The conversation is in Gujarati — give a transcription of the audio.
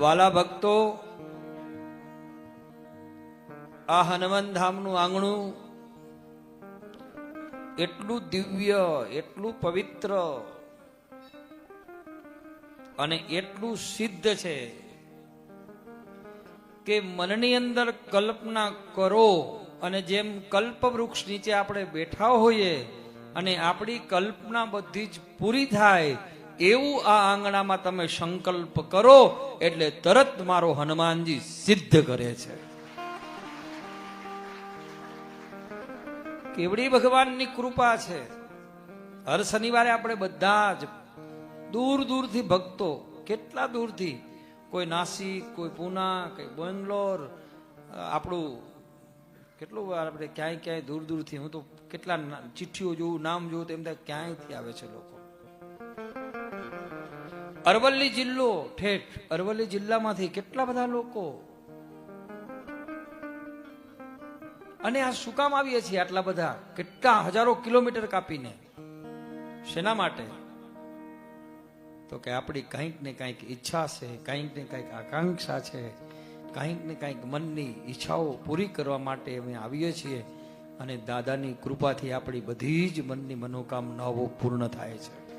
વાલા ભક્તો, આ હનુમાન ધામનું આંગણું એટલું દિવ્ય, એટલું પવિત્ર અને એટલું સિદ્ધ છે કે મનની અંદર કલ્પના કરો અને જેમ કલ્પ વૃક્ષ નીચે આપણે બેઠા હોઈએ અને આપણી કલ્પના બધી જ પૂરી થાય એવું આ આંગણામાં તમે સંકલ્પ કરો, એટલે તરત મારો હનુમાનજી સિદ્ધ કરે છે. કેવડી ભગવાનની કૃપા છે. હર શનિવારે આપણે બધા જ દૂર દૂરથી ભક્તો, કેટલા દૂરથી? કોઈ નાસિક, કોઈ પૂના, કોઈ બેંગ્લોર, આપણું કેટલું વાર આપણે ક્યાંય ક્યાંય દૂર દૂરથી, હું તો કેટલા ચિઠ્ઠીઓ જોઉં, નામ જોઉં તો એમ ક્યાંયથી આવે છે લોકો? અરવલ્લી જિલ્લો ઠેઠ, અરવલ્લી જિલ્લામાંથી કેટલા બધા લોકો? અને આ શું કામ આવીએ છીએ આટલા બધા? કેટલા હજારો કિલોમીટર કાપીને? શેના માટે? તો કે આપણી કંઈક ને કંઈક ઈચ્છા છે, કંઈક ને કંઈક આકાંક્ષા છે, કંઈક ને કંઈક મનની ઈચ્છાઓ પૂરી કરવા માટે અમે આવીએ છીએ અને દાદાની કૃપાથી આપણી બધી જ મનની મનોકામનાઓ પૂર્ણ થાય છે.